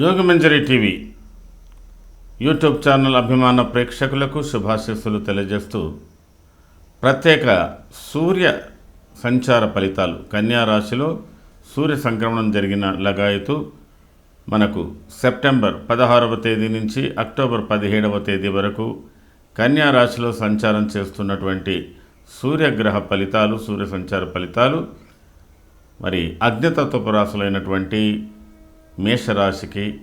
Yogamanjari TV. YouTube channel అభిమాన ప్రేక్షకులకు శుభాశీస్సులు తెలియజేస్తూ ప్రత్యేక సూర్య సంచార ఫలితాలు. కన్యా రాశిలో సూర్య సంక్రమణం జరిగిన లగాయతు మనకు సెప్టెంబర్ పదహారవ తేదీ నుంచి అక్టోబర్ పదిహేడవ తేదీ వరకు కన్యా రాశిలో సంచారం చేస్తున్నటువంటి సూర్యగ్రహ ఫలితాలు సూర్య సంచార ఫలితాలు మరి అగ్నితత్వపు రాశులైనటువంటి మేషరాశికి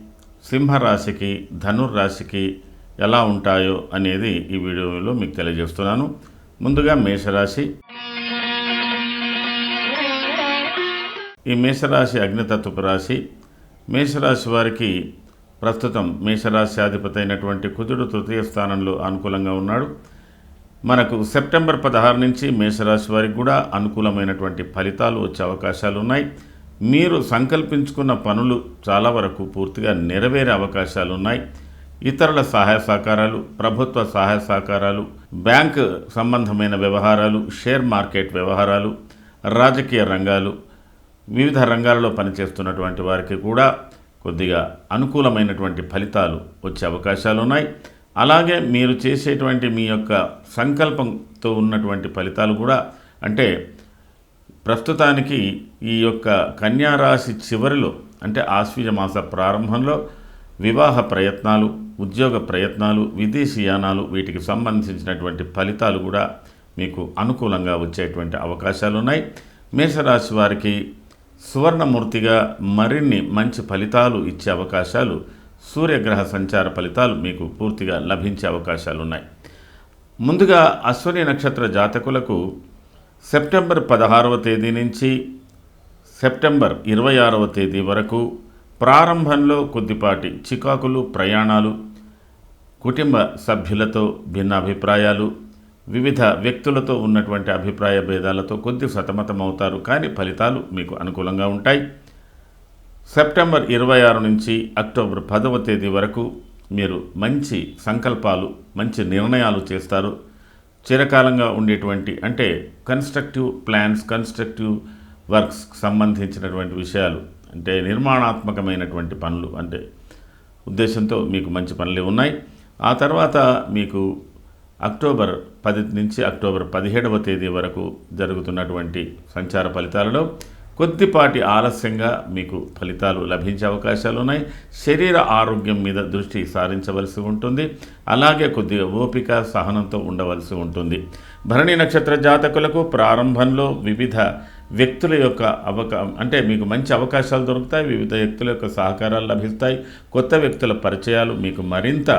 సింహరాశికి ధనుర్రాశికి ఎలా ఉంటాయో అనేది ఈ వీడియోలో మీకు తెలియజేస్తున్నాను. ముందుగా మేషరాశి. ఈ మేషరాశి అగ్నితత్వపు రాశి మేషరాశి వారికి ప్రస్తుతం మేషరాశి అధిపతి అయినటువంటి కుజుడు తృతీయ స్థానంలో అనుకూలంగా ఉన్నాడు. మనకు సెప్టెంబర్ పదహారు నుంచి మేషరాశి వారికి కూడా అనుకూలమైనటువంటి ఫలితాలు వచ్చే అవకాశాలు ఉన్నాయి. మీరు సంకల్పించుకున్న పనులు చాలా వరకు పూర్తిగా నెరవేరే అవకాశాలు ఉన్నాయి. ఇతరుల సహాయ సహకారాలు ప్రభుత్వ సహాయ సహకారాలు బ్యాంక్ సంబంధమైన వ్యవహారాలు షేర్ మార్కెట్ వ్యవహారాలు రాజకీయ రంగాలు వివిధ రంగాలలో పనిచేస్తున్నటువంటి వారికి కూడా కొద్దిగా అనుకూలమైనటువంటి ఫలితాలు వచ్చే అవకాశాలు ఉన్నాయి. అలాగే మీరు చేసేటువంటి మీ యొక్క సంకల్పంతో ఉన్నటువంటి ఫలితాలు కూడా అంటే ప్రస్తుతానికి ఈ యొక్క కన్యారాశి చివరిలో అంటే ఆశ్వీజ మాస ప్రారంభంలో వివాహ ప్రయత్నాలు ఉద్యోగ ప్రయత్నాలు విదేశీయానాలు వీటికి సంబంధించినటువంటి ఫలితాలు కూడా మీకు అనుకూలంగా వచ్చేటువంటి అవకాశాలు ఉన్నాయి మేషరాశి వారికి సువర్ణమూర్తిగా మరిన్ని మంచి ఫలితాలు ఇచ్చే అవకాశాలు సూర్యగ్రహ సంచార ఫలితాలు మీకు పూర్తిగా లభించే అవకాశాలు ఉన్నాయి ముందుగా అశ్వని నక్షత్ర జాతకులకు సెప్టెంబర్ పదహారవ తేదీ నుంచి సెప్టెంబర్ ఇరవై ఆరవ తేదీ వరకు ప్రారంభంలో కొద్దిపాటి చికాకులు ప్రయాణాలు కుటుంబ సభ్యులతో భిన్న అభిప్రాయాలు వివిధ వ్యక్తులతో ఉన్నటువంటి అభిప్రాయ భేదాలతో కొద్ది సతమతమవుతారు. కానీ ఫలితాలు మీకు అనుకూలంగా ఉంటాయి. సెప్టెంబర్ ఇరవై ఆరు నుంచి అక్టోబర్ పదవ తేదీ వరకు మీరు మంచి సంకల్పాలు మంచి నిర్ణయాలు చేస్తారు. చిరకాలంగా ఉండేటువంటి అంటే కన్స్ట్రక్టివ్ ప్లాన్స్ కన్స్ట్రక్టివ్ వర్క్స్ సంబంధించినటువంటి విషయాలు అంటే నిర్మాణాత్మకమైనటువంటి పనులు అంటే ఉద్దేశంతో మీకు మంచి పనులు ఉన్నాయి. ఆ తర్వాత మీకు అక్టోబర్ పది నుంచి అక్టోబర్ పదిహేడవ తేదీ వరకు జరుగుతున్నటువంటి సంచార ఫలితాలలో కొద్దిపాటి ఆలస్యంగా మీకు ఫలితాలు లభించే అవకాశాలు ఉన్నాయి. శరీర ఆరోగ్యం మీద దృష్టి సారించవలసి ఉంటుంది. అలాగే కొద్దిగా ఓపిక సహనంతో ఉండవలసి ఉంటుంది. భరణి నక్షత్ర జాతకులకు ప్రారంభంలో వివిధ వ్యక్తుల యొక్క అవకా అంటే మీకు మంచి అవకాశాలు దొరుకుతాయి. వివిధ వ్యక్తుల యొక్క సహకారాలు లభిస్తాయి. కొత్త వ్యక్తుల పరిచయాలు మీకు మరింత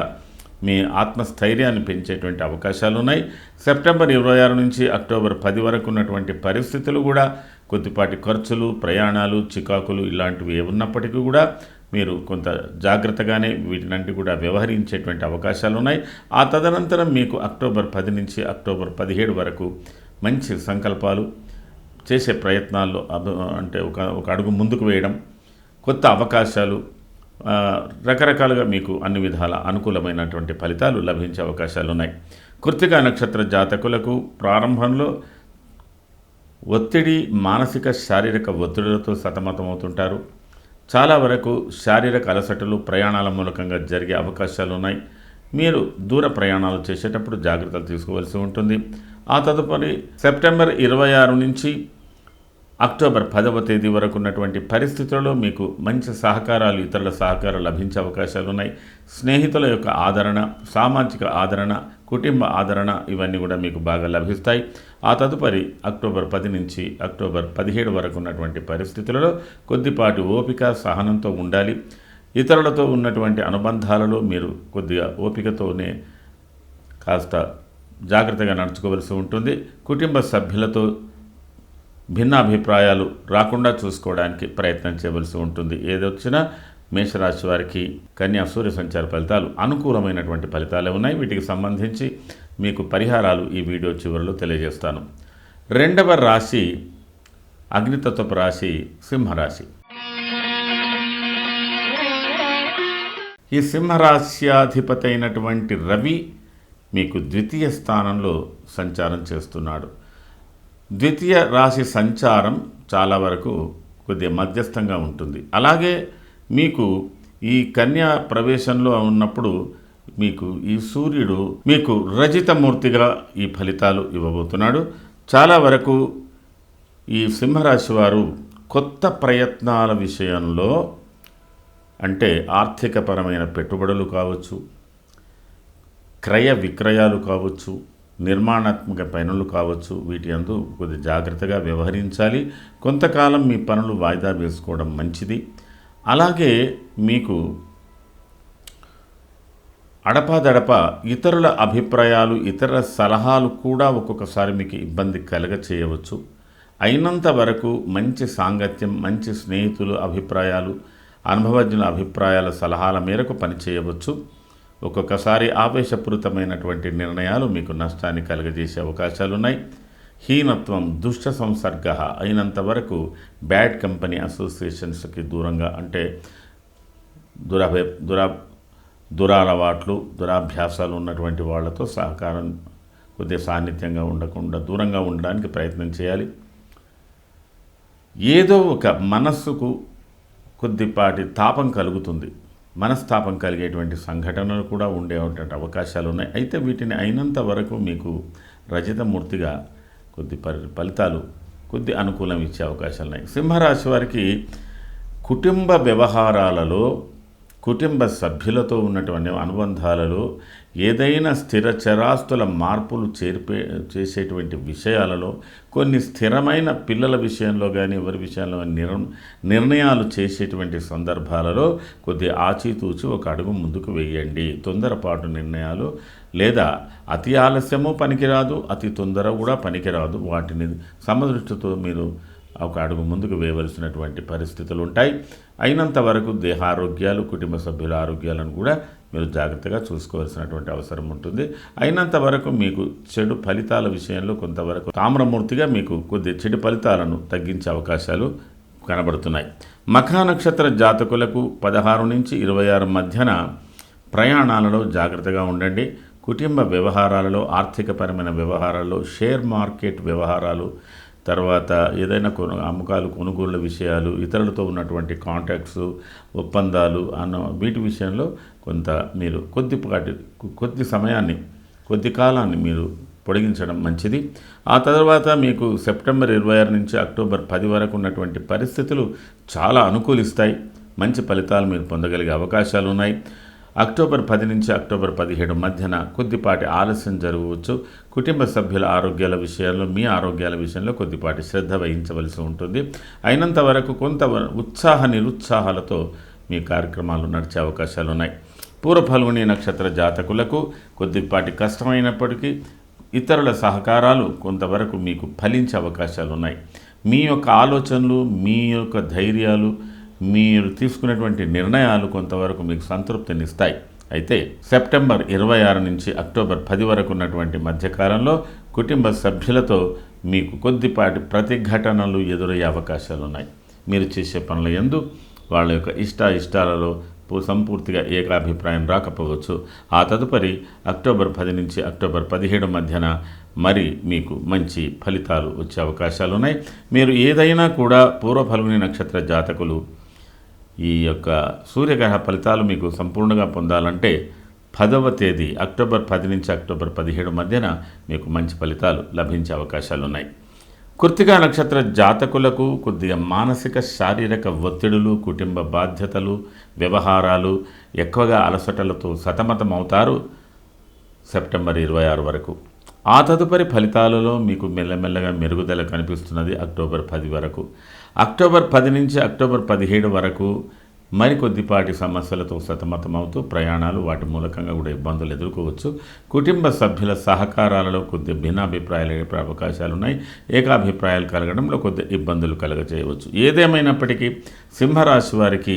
మీ ఆత్మస్థైర్యాన్ని పెంచేటువంటి అవకాశాలు ఉన్నాయి. సెప్టెంబర్ ఇరవై ఆరు నుంచి అక్టోబర్ పది వరకు ఉన్నటువంటి పరిస్థితులు కూడా కొద్దిపాటి ఖర్చులు ప్రయాణాలు చికాకులు ఇలాంటివి ఉన్నప్పటికీ కూడా మీరు కొంత జాగ్రత్తగానే వీటినంటి కూడా వ్యవహరించేటువంటి అవకాశాలు ఉన్నాయి. ఆ తదనంతరం మీకు అక్టోబర్ పది నుంచి అక్టోబర్ పదిహేడు వరకు మంచి సంకల్పాలు చేసే ప్రయత్నాల్లో అంటే ఒక ఒక అడుగు ముందుకు వేయడం కొత్త అవకాశాలు రకరకాలుగా మీకు అన్ని విధాల అనుకూలమైనటువంటి ఫలితాలు లభించే అవకాశాలు ఉన్నాయి. కృత్తిక నక్షత్ర జాతకులకు ప్రారంభంలో ఒత్తిడి మానసిక శారీరక ఒత్తిడులతో సతమతమవుతుంటారు. చాలా వరకు శారీరక అలసటలు ప్రయాణాల మూలకంగా జరిగే అవకాశాలు ఉన్నాయి మీరు దూర ప్రయాణాలు చేసేటప్పుడు జాగ్రత్తలు తీసుకోవాల్సి ఉంటుంది. ఆ తదుపరి సెప్టెంబర్ ఇరవై ఆరు నుంచి అక్టోబర్ పదవ తేదీ వరకు ఉన్నటువంటి పరిస్థితులలో మీకు మంచి సహకారాలు ఇతరుల సహకారం లభించే అవకాశాలు ఉన్నాయి స్నేహితుల యొక్క ఆదరణ సామాజిక ఆదరణ కుటుంబ ఆదరణ ఇవన్నీ కూడా మీకు బాగా లభిస్తాయి. ఆ తదుపరి అక్టోబర్ పది నుంచి అక్టోబర్ పదిహేడు వరకు ఉన్నటువంటి పరిస్థితులలో కొద్దిపాటి ఓపిక సహనంతో ఉండాలి. ఇతరులతో ఉన్నటువంటి అనుబంధాలలో మీరు కొద్దిగా ఓపికతోనే కాస్త జాగ్రత్తగా నడుచుకోవలసి ఉంటుంది. కుటుంబ సభ్యులతో భిన్నాభిప్రాయాలు రాకుండా చూసుకోవడానికి ప్రయత్నం చేయవలసి ఉంటుంది. ఏదొచ్చినా మేషరాశి వారికి కన్యా సూర్య సంచార ఫలితాలు అనుకూలమైనటువంటి ఫలితాలే ఉన్నాయి. వీటికి సంబంధించి మీకు పరిహారాలు ఈ వీడియో చివరిలో తెలియజేస్తాను. రెండవ రాశి అగ్నితత్వపు రాశి సింహరాశి. ఈ సింహరాశ్యాధిపతి అయినటువంటి రవి మీకు ద్వితీయ స్థానంలో సంచారం చేస్తున్నాడు. ద్వితీయ రాశి సంచారం చాలా వరకు కొద్దిగా మధ్యస్థంగా ఉంటుంది. అలాగే మీకు ఈ కన్యా ప్రవేశంలో ఉన్నప్పుడు మీకు ఈ సూర్యుడు మీకు రజితమూర్తిగా ఈ ఫలితాలు ఇవ్వబోతున్నాడు. చాలా వరకు ఈ సింహరాశి వారు కొత్త ప్రయత్నాల విషయంలో అంటే ఆర్థికపరమైన పెట్టుబడులు కావచ్చు క్రయ విక్రయాలు కావచ్చు నిర్మాణాత్మక పనులు కావచ్చు వీటి అందు కొద్ది జాగ్రత్తగా వ్యవహరించాలి. కొంతకాలం మీ పనులు వాయిదా వేసుకోవడం మంచిది. అలాగే మీకు అడపాదడప ఇతరుల అభిప్రాయాలు ఇతర సలహాలు కూడా ఒక్కొక్కసారి మీకు ఇబ్బంది కలగ చేయవచ్చు అయినంత వరకు మంచి సాంగత్యం మంచి స్నేహితులు అభిప్రాయాలు అనుభవజ్ఞుల అభిప్రాయాల సలహాల మేరకు పనిచేయవచ్చు. ఒక్కొక్కసారి ఆవేశపూరితమైనటువంటి నిర్ణయాలు మీకు నష్టాన్ని కలుగజేసే అవకాశాలు ఉన్నాయి హీనత్వం దుష్ట సంసర్గ అయినంత వరకు బ్యాడ్ కంపెనీ అసోసియేషన్స్కి దూరంగా అంటే దురభి దురా దురాలవాట్లు దురాభ్యాసాలు ఉన్నటువంటి వాళ్ళతో సహకారం కొద్దిగా సాన్నిధ్యంగా ఉండకుండా దూరంగా ఉండడానికి ప్రయత్నం చేయాలి. ఏదో ఒక మనస్సుకు కొద్దిపాటి తాపం కలుగుతుంది. మనస్తాపం కలిగేటువంటి సంఘటనలు కూడా ఉండేటువంటి అవకాశాలు ఉన్నాయి. అయితే వీటిని అయినంత వరకు మీకు రజితమూర్తిగా కొద్ది పరి ఫలితాలు కొద్ది అనుకూలం ఇచ్చే అవకాశాలు ఉన్నాయి. సింహరాశి వారికి కుటుంబ వ్యవహారాలలో కుటుంబ సభ్యులతో ఉన్నటువంటి అనుబంధాలలో ఏదైనా స్థిర చరాస్తుల మార్పులు చేర్పే చేసేటువంటి విషయాలలో కొన్ని స్థిరమైన పిల్లల విషయంలో కానీ ఎవరి విషయంలో నిర్ నిర్ణయాలు చేసేటువంటి సందర్భాలలో కొద్ది ఆచితూచి ఒక అడుగు ముందుకు వేయండి. తొందరపాటు నిర్ణయాలు లేదా అతి ఆలస్యము పనికిరాదు అతి తొందర కూడా పనికిరాదు. వాటిని సమదృష్టితో మీరు ఒక అడుగు ముందుకు వేయవలసినటువంటి పరిస్థితులు ఉంటాయి అయినంత వరకు దేహారోగ్యాలు కుటుంబ సభ్యుల ఆరోగ్యాలను కూడా మీరు జాగ్రత్తగా చూసుకోవాల్సినటువంటి అవసరం ఉంటుంది. అయినంత వరకు మీకు చెడు ఫలితాల విషయంలో కొంతవరకు తామ్రమూర్తిగా మీకు కొద్ది చెడు ఫలితాలను తగ్గించే అవకాశాలు కనబడుతున్నాయి. మఖా నక్షత్ర జాతకులకు పదహారు నుంచి ఇరవై ఆరు మధ్యన ప్రయాణాలలో జాగ్రత్తగా ఉండండి. కుటుంబ వ్యవహారాలలో ఆర్థికపరమైన వ్యవహారాల్లో షేర్ మార్కెట్ వ్యవహారాలు తర్వాత ఏదైనా కొను అమ్మకాలు కొనుగోళ్ళ విషయాలు ఇతరులతో ఉన్నటువంటి కాంటాక్ట్స్ ఒప్పందాలు అన్న వీటి విషయంలో కొంత మీరు కొద్దిపాటి కొద్ది సమయాన్ని కొద్ది కాలాన్ని మీరు పొడిగించడం మంచిది. ఆ తర్వాత మీకు సెప్టెంబర్ ఇరవై ఆరు నుంచి అక్టోబర్ పది వరకు ఉన్నటువంటి పరిస్థితులు చాలా అనుకూలిస్తాయి. మంచి ఫలితాలు మీరు పొందగలిగే అవకాశాలు ఉన్నాయి అక్టోబర్ పది నుంచి అక్టోబర్ పదిహేడు మధ్యన కొద్దిపాటి ఆలస్యం జరగవచ్చు. కుటుంబ సభ్యుల ఆరోగ్యాల విషయాల్లో మీ ఆరోగ్యాల విషయంలో కొద్దిపాటి శ్రద్ధ వహించవలసి ఉంటుంది. అయినంత వరకు కొంత ఉత్సాహ నిరుత్సాహాలతో మీ కార్యక్రమాలు నడిచే అవకాశాలు ఉన్నాయి. పూర్వ ఫల్గుని నక్షత్ర జాతకులకు కొద్దిపాటి కష్టమైనప్పటికీ ఇతరుల సహకారాలు కొంతవరకు మీకు ఫలించే అవకాశాలు ఉన్నాయి. మీ యొక్క ఆలోచనలు మీ యొక్క ధైర్యాలు మీరు తీసుకున్నటువంటి నిర్ణయాలు కొంతవరకు మీకు సంతృప్తినిస్తాయి. అయితే సెప్టెంబర్ ఇరవై ఆరు నుంచి అక్టోబర్ పది వరకు ఉన్నటువంటి మధ్యకాలంలో కుటుంబ సభ్యులతో మీకు కొద్దిపాటి ప్రతిఘటనలు ఎదురయ్యే అవకాశాలు ఉన్నాయి మీరు చేసే పనుల ఎందు వాళ్ళ యొక్క ఇష్ట ఇష్టాలలో సంపూర్తిగా ఏకాభిప్రాయం రాకపోవచ్చు. ఆ తదుపరి అక్టోబర్ పది నుంచి అక్టోబర్ పదిహేడు మధ్యన మరి మీకు మంచి ఫలితాలు వచ్చే అవకాశాలు ఉన్నాయి మీరు ఏదైనా కూడా పూర్వఫలుని నక్షత్ర జాతకులు ఈ యొక్క సూర్యగ్రహ ఫలితాలు మీకు సంపూర్ణంగా పొందాలంటే పదవ తేదీ అక్టోబర్ పది నుంచి అక్టోబర్ పదిహేడు మధ్యన మీకు మంచి ఫలితాలు లభించే అవకాశాలు ఉన్నాయి. కృతికా నక్షత్ర జాతకులకు కొద్దిగా మానసిక శారీరక ఒత్తిడులు కుటుంబ బాధ్యతలు వ్యవహారాలు ఎక్కువగా అలసటలతో సతమతమవుతారు. సెప్టెంబర్ ఇరవై ఆరు వరకు. ఆ తదుపరి ఫలితాలలో మీకు మెల్లమెల్లగా మెరుగుదల కనిపిస్తున్నది అక్టోబర్ పది వరకు. అక్టోబర్ పది నుంచి అక్టోబర్ పదిహేడు వరకు మరికొద్దిపాటి సమస్యలతో సతమతమవుతూ ప్రయాణాలు వాటి మూలకంగా కూడా ఇబ్బందులు ఎదుర్కోవచ్చు. కుటుంబ సభ్యుల సహకారాలలో కొద్ది భిన్నాభిప్రాయాలు ఏర్పడే అవకాశాలు ఉన్నాయి ఏకాభిప్రాయాలు కలగడంలో కొద్ది ఇబ్బందులు కలగజేయవచ్చు ఏదేమైనప్పటికీ సింహరాశి వారికి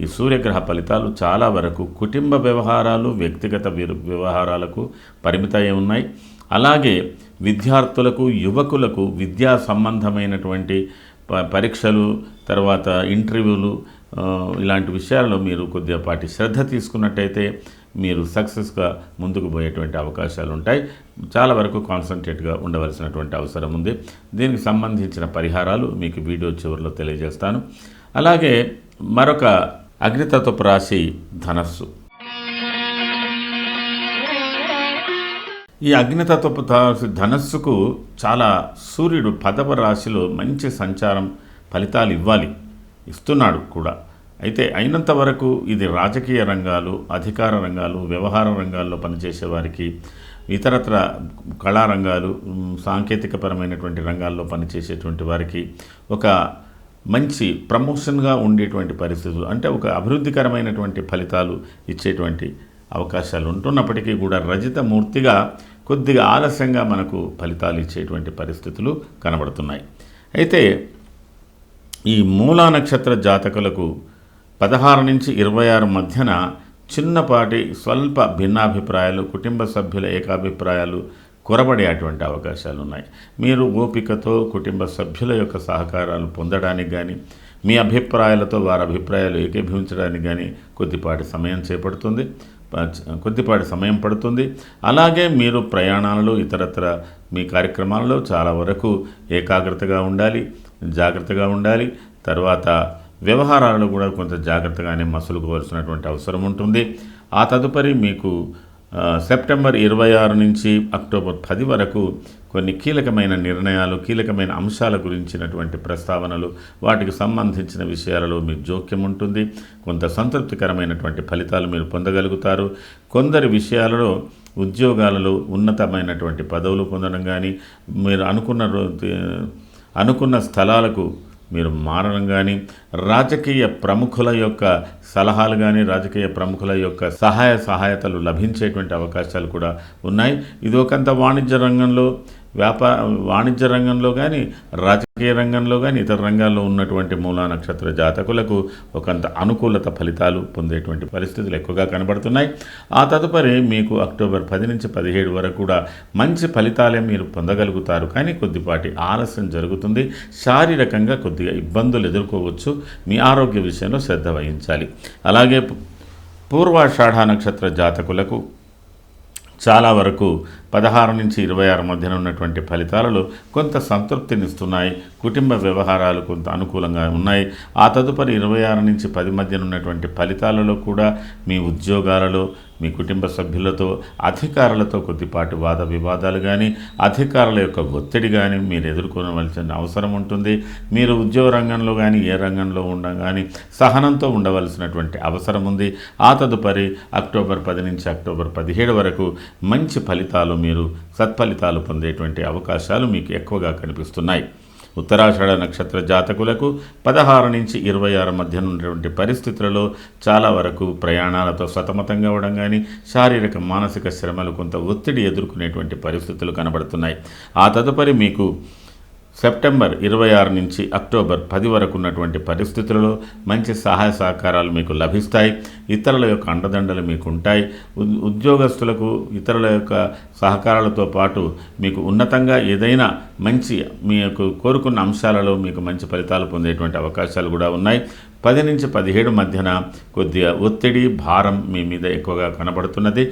ఈ సూర్యగ్రహ ఫలితాలు చాలా వరకు కుటుంబ వ్యవహారాలు వ్యక్తిగత వ్యవహారాలకు పరిమితమై ఉన్నాయి. అలాగే విద్యార్థులకు యువకులకు విద్యా సంబంధమైనటువంటి ప- పరీక్షలు తర్వాత ఇంటర్వ్యూలు ఇలాంటి విషయాల్లో మీరు కొద్దిపాటి శ్రద్ధ తీసుకున్నట్టయితే మీరు సక్సెస్గా ముందుకు పోయేటువంటి అవకాశాలు ఉంటాయి. చాలా వరకు కాన్సన్ట్రేట్గా ఉండవలసినటువంటి అవసరం ఉంది. దీనికి సంబంధించిన పరిహారాలు మీకు వీడియో చివరిలో తెలియజేస్తాను. అలాగే మరొక అగ్నితత్వపు రాశి ధనస్సు. ఈ అగ్నితత్వపు ధనస్సుకు చాలా సూర్యుడు పదవ రాశిలో మంచి సంచారం ఫలితాలు ఇవ్వాలి. ఇస్తున్నాడు కూడా. అయితే అయినంత వరకు ఇది రాజకీయ రంగాలు అధికార రంగాలు వ్యవహార రంగాల్లో పనిచేసే వారికి ఇతరత్ర కళారంగాలు సాంకేతికపరమైనటువంటి రంగాల్లో పనిచేసేటువంటి వారికి ఒక మంచి ప్రమోషన్గా ఉండేటువంటి పరిస్థితులు అంటే ఒక అభివృద్ధికరమైనటువంటి ఫలితాలు ఇచ్చేటువంటి అవకాశాలు ఉంటున్నప్పటికీ కూడా రజిత మూర్తిగా కొద్దిగా ఆలస్యంగా మనకు ఫలితాలు ఇచ్చేటువంటి పరిస్థితులు కనబడుతున్నాయి. అయితే ఈ మూలా నక్షత్ర జాతకులకు పదహారు నుంచి ఇరవై ఆరు మధ్యన చిన్నపాటి స్వల్ప భిన్నాభిప్రాయాలు కుటుంబ సభ్యుల ఏకాభిప్రాయాలు కొరబడేటువంటి అవకాశాలు ఉన్నాయి. మీరు ఓపికతో కుటుంబ సభ్యుల యొక్క సహకారాలు పొందడానికి కానీ మీ అభిప్రాయాలతో వారి అభిప్రాయాలు ఏకీభవించడానికి కానీ కొద్దిపాటి సమయం చేపడుతుంది. కొద్దిపాటి సమయం పడుతుంది. అలాగే మీరు ప్రయాణాలలో ఇతరత్ర మీ కార్యక్రమాలలో చాలా వరకు ఏకాగ్రతగా ఉండాలి జాగ్రత్తగా ఉండాలి. తర్వాత వ్యవహారాలలో కూడా కొంత జాగ్రత్తగానే మసులుకోవాల్సినటువంటి అవసరం ఉంటుంది. ఆ తదుపరి మీకు సెప్టెంబర్ ఇరవై ఆరు నుంచి అక్టోబర్ పది వరకు కొన్ని కీలకమైన నిర్ణయాలు కీలకమైన అంశాల గురించినటువంటి ప్రస్తావనలు వాటికి సంబంధించిన విషయాలలో మీకు జోక్యం ఉంటుంది. కొంత సంతృప్తికరమైనటువంటి ఫలితాలు మీరు పొందగలుగుతారు. కొందరి విషయాలలో ఉద్యోగాలలో ఉన్నతమైనటువంటి పదవులు పొందడం కానీ మీరు అనుకున్న రో- అనుకున్న స్థలాలకు మీరు మారడం కానీ రాజకీయ ప్రముఖుల యొక్క సలహాలు కానీ రాజకీయ ప్రముఖుల యొక్క సహాయ సహాయతలు లభించేటువంటి అవకాశాలు కూడా ఉన్నాయి. ఇది ఒకంత వాణిజ్య రంగంలో వ్యాపార వాణిజ్య రంగంలో కానీ రాజకీయ రంగంలో కానీ ఇతర రంగాల్లో ఉన్నటువంటి మూలా నక్షత్ర జాతకులకు ఒకంత అనుకూలత ఫలితాలు పొందేటువంటి పరిస్థితులు ఎక్కువగా కనబడుతున్నాయి. ఆ తదుపరి మీకు అక్టోబర్ పది నుంచి పదిహేడు వరకు కూడా మంచి ఫలితాలే మీరు పొందగలుగుతారు. కానీ కొద్దిపాటి ఆలస్యం జరుగుతుంది. శారీరకంగా కొద్దిగా ఇబ్బందులు ఎదుర్కోవచ్చు. మీ ఆరోగ్య విషయంలో శ్రద్ధ వహించాలి. అలాగే పూర్వాషాఢ నక్షత్ర జాతకులకు చాలా వరకు పదహారు నుంచి ఇరవై ఆరు మధ్యన ఉన్నటువంటి ఫలితాలలో కొంత సంతృప్తినిస్తున్నాయి. కుటుంబ వ్యవహారాలు కొంత అనుకూలంగా ఉన్నాయి. ఆ తదుపరి ఇరవై ఆరు నుంచి పది మధ్యన ఉన్నటువంటి ఫలితాలలో కూడా మీ ఉద్యోగాలలో మీ కుటుంబ సభ్యులతో అధికారులతో కొద్దిపాటి వాద వివాదాలు కానీ అధికారుల యొక్క ఒత్తిడి కానీ మీరు ఎదుర్కొనవలసిన అవసరం ఉంటుంది. మీరు ఉద్యోగ రంగంలో కానీ ఏ రంగంలో ఉండ కానీ సహనంతో ఉండవలసినటువంటి అవసరం ఉంది. ఆ తదుపరి అక్టోబర్ పది నుంచి అక్టోబర్ పదిహేడు వరకు మంచి ఫలితాలు మీరు సత్ఫలితాలు పొందేటువంటి అవకాశాలు మీకు ఎక్కువగా కనిపిస్తున్నాయి. ఉత్తరాషాఢ నక్షత్ర జాతకులకు పదహారు నుంచి ఇరవై ఆరు మధ్య ఉన్నటువంటి పరిస్థితులలో చాలా వరకు ప్రయాణాలతో సతమతంగా అవడం కానీ శారీరక మానసిక శ్రమలు కొంత ఒత్తిడి ఎదుర్కొనేటువంటి పరిస్థితులు కనబడుతున్నాయి. ఆ తదుపరి మీకు సెప్టెంబర్ ఇరవై ఆరు నుంచి అక్టోబర్ పది వరకు ఉన్నటువంటి పరిస్థితులలో మంచి సహాయ సహకారాలు మీకు లభిస్తాయి. ఇతరుల యొక్క అండదండలు మీకు ఉంటాయి ఉద్యోగస్తులకు ఇతరుల యొక్క సహకారాలతో పాటు మీకు ఉన్నతంగా ఏదైనా మంచి మీ యొక్క కోరుకున్న అంశాలలో మీకు మంచి ఫలితాలు పొందేటువంటి అవకాశాలు కూడా ఉన్నాయి. పది నుంచి పదిహేడు మధ్యన కొద్దిగా ఒత్తిడి భారం మీ మీద ఎక్కువగా కనబడుతున్నది.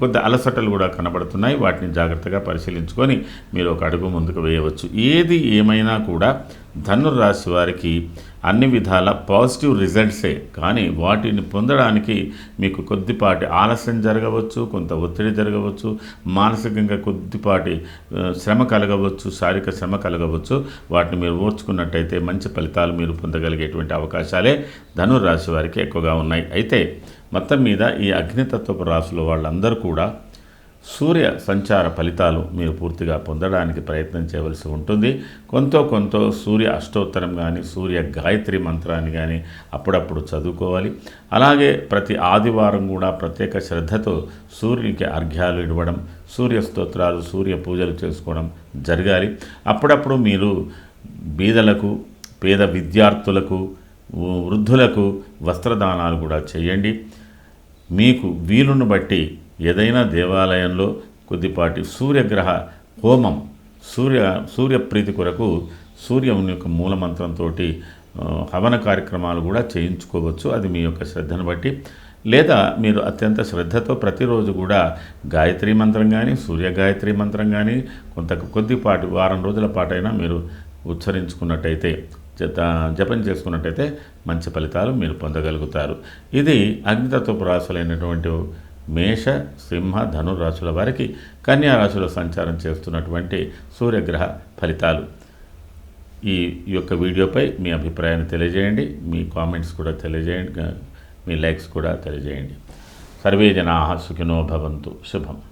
కొద్ది అలసటలు కూడా కనబడుతున్నాయి. వాటిని జాగ్రత్తగా పరిశీలించుకొని మీరు ఒక అడుగు ముందుకు వేయవచ్చు. ఏది ఏమైనా కూడా ధనుర్రాశి వారికి అన్ని విధాల పాజిటివ్ రిజల్ట్సే. కానీ వాటిని పొందడానికి మీకు కొద్దిపాటి ఆలస్యం జరగవచ్చు కొంత ఒత్తిడి జరగవచ్చు మానసికంగా కొద్దిపాటి శ్రమ కలగవచ్చు శారీరక శ్రమ కలగవచ్చు. వాటిని మీరు ఓర్చుకున్నట్టయితే మంచి ఫలితాలు మీరు పొందగలిగేటువంటి అవకాశాలే ధనుర్రాశి వారికి ఎక్కువగా ఉన్నాయి. అయితే మొత్తం మీద ఈ అగ్నితత్వపు రాశుల వాళ్ళందరూ కూడా సూర్య సంచార ఫలితాలు మీరు పూర్తిగా పొందడానికి ప్రయత్నం చేయవలసి ఉంటుంది. కొంత కొంత సూర్య అష్టోత్తరం కానీ సూర్య గాయత్రి మంత్రాన్ని కానీ అప్పుడప్పుడు చదువుకోవాలి. అలాగే ప్రతి ఆదివారం కూడా ప్రత్యేక శ్రద్ధతో సూర్యునికి అర్ఘ్యాలు ఇవ్వడం సూర్య స్తోత్రాలు సూర్య పూజలు చేసుకోవడం జరగాలి. అప్పుడప్పుడు మీరు బీదలకు పేద విద్యార్థులకు వృద్ధులకు వస్త్రదానాలు కూడా చేయండి. మీకు వీలును బట్టి ఏదైనా దేవాలయంలో కొద్దిపాటి సూర్యగ్రహ హోమం సూర్య సూర్యప్రీతి కొరకు సూర్యుని యొక్క మూలమంత్రంతో హవన కార్యక్రమాలు కూడా చేయించుకోవచ్చు. అది మీ యొక్క శ్రద్ధను బట్టి. లేదా మీరు అత్యంత శ్రద్ధతో ప్రతిరోజు కూడా గాయత్రి మంత్రం కానీ సూర్య గాయత్రి మంత్రం కానీ కొంత కొద్దిపాటి వారం రోజుల పాటైనా మీరు ఉచ్చరించుకున్నట్టయితే జత- జపం చేసుకున్నట్టయితే మంచి ఫలితాలు మీరు పొందగలుగుతారు. ఇది అగ్నితత్వపు రాసులైనటువంటి మేష సింహ ధను రాశుల వారికి కన్యారాశుల సంచారం చేస్తున్నటువంటి సూర్యగ్రహ ఫలితాలు. ఈ యొక్క వీడియోపై మీ అభిప్రాయాన్ని తెలియజేయండి మీ కామెంట్స్ కూడా తెలియజేయండి మీ లైక్స్ కూడా తెలియజేయండి. సర్వే జనా సుఖినో భవంతు శుభం.